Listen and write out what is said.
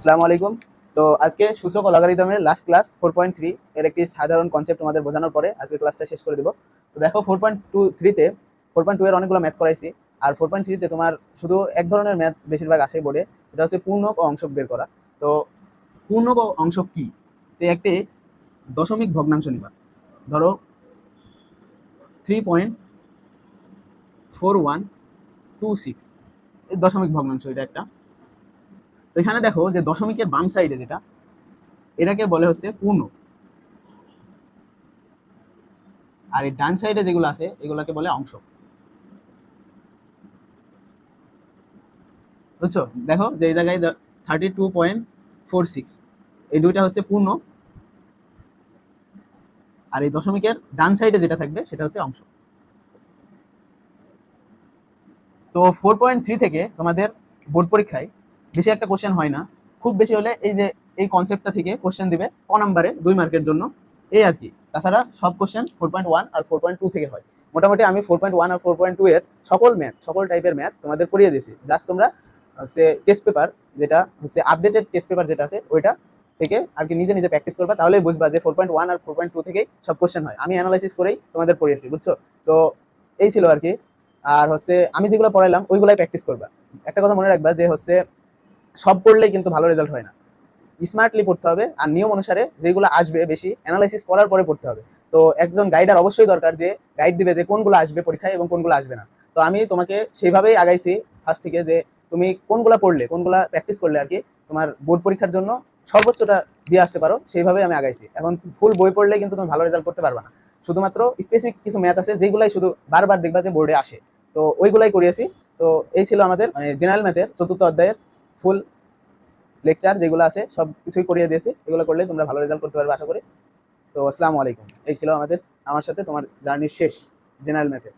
আসসালামু আলাইকুম। তো আজকে সূচক ও লগারিদমের last class four point three এর একটি সাধারণ কনসেপ্ট তোমাদের বোঝানোর পরে আজকে ক্লাসটা শেষ করে দেবো। তো দেখো ফোর পয়েন্ট টু থ্রিতে ফোর পয়েন্ট টু এর অনেকগুলো ম্যাথ করাইছি আর ফোর পয়েন্ট থ্রিতে তোমার শুধু এক ধরনের ম্যাথ বেশিরভাগ আসে বোর্ডে এটা হচ্ছে পূর্ণক ও অংশক বের করা। তো পূর্ণক ও অংশক কি? তো একটি দশমিক ভগ্নাংশ নিবা। ধরো three point four one two six দশমিক ভগ্নাংশ এটা একটা। তো এখানে দেখো যে দশমিকের বাম সাইডে যেটা, এটাকে বলে হচ্ছে পূর্ণ। আর এই ডান সাইডে যেগুলো আছে, এগুলোকে বলে অংশ। বুঝছ? দেখো যে এই জায়গায় thirty two point four six এই দুইটা হচ্ছে পূর্ণ। আর এই দশমিকের ডান সাইডে যেটা থাকবে, সেটা হচ্ছে অংশ। তো ফোর পয়েন্ট থ্রি থেকে তোমাদের বোর্ড পরীক্ষায় বেশি একটা কোশ্চেন হয় না। খুব বেশি হলে এই যে, এই কনসেপ্টটা থেকে কোশ্চেন দিবে ক নাম্বারে দুই মার্কের জন্য। এই আর কি। তাছাড়া সব কোশ্চেন ফোর পয়েন্ট ওয়ান আর ফোর পয়েন্ট টু থেকে হয়। মোটামুটি আমি ফোর পয়েন্ট ওয়ান আর ফোর পয়েন্ট টু এর সকল ম্যাথ সকল টাইপের ম্যাথ তোমাদের করিয়ে দিয়েছি। জাস্ট তোমরা, হচ্ছে টেস্ট পেপার যেটা, হচ্ছে আপডেটেড টেস্ট পেপার যেটা আছে, ওইটা থেকে আর কি নিজে নিজে প্র্যাকটিস করবা তাহলে বুঝবা যে ফোর পয়েন্ট ওয়ান আর ফোর পয়েন্ট টু থেকেই সব কোশ্চেন হয়। আমি অ্যানালাইসিস করেই তোমাদের পড়িয়েছি বুঝছ? তো এই ছিল আর কি। আর হচ্ছে, আমি যেগুলো পড়াইলাম, ওইগুলাই প্র্যাকটিস করবা। একটা কথা মনে রাখবা যে হচ্ছে সব পড়লেই কিন্তু ভালো রেজাল্ট হয় না। স্মার্টলি পড়তে হবে আর নিয়ম অনুসারে যেগুলো আসবে বেশি অ্যানালাইসিস করার পরে পড়তে হবে। তো একজন গাইডার অবশ্যই দরকার যে গাইড দিবে যে কোনগুলো আসবে পরীক্ষায় এবং কোনগুলো আসবে না। তো আমি তোমাকে সেইভাবেই আগাইছি ফার্স্ট থেকে যে তুমি কোনগুলো পড়লে, কোনগুলো প্র্যাকটিস করলে আর কি তোমার বোর্ড পরীক্ষার জন্য সর্বোচ্চটা দিয়ে আসতে পারো সেইভাবেই আমি আগাইছি। এখন ফুল বই পড়লে কিন্তু তুমি ভালো রেজাল্ট করতে পারবে না। শুধুমাত্র স্পেসিফিক কিছু ম্যাথ আছে, যেগুলাই শুধু বারবার দেখবা যে বোর্ডে আসে। তো ওইগুলাই করিয়েছি। তো এই ছিল আমাদের মানে জেনারেল ম্যাথের চতুর্থ অধ্যায়ের ফুল লেকচার যেগুলো আছে, সব কিছুই করিয়ে দিয়েছি। এগুলো করলে তোমরা ভালো রেজাল্ট করতে পারবে, আশা করি। তো আসসালামু আলাইকুম। এই ছিল আমাদের, আমার সাথে তোমার জার্নির শেষ জেনারেল ম্যাথে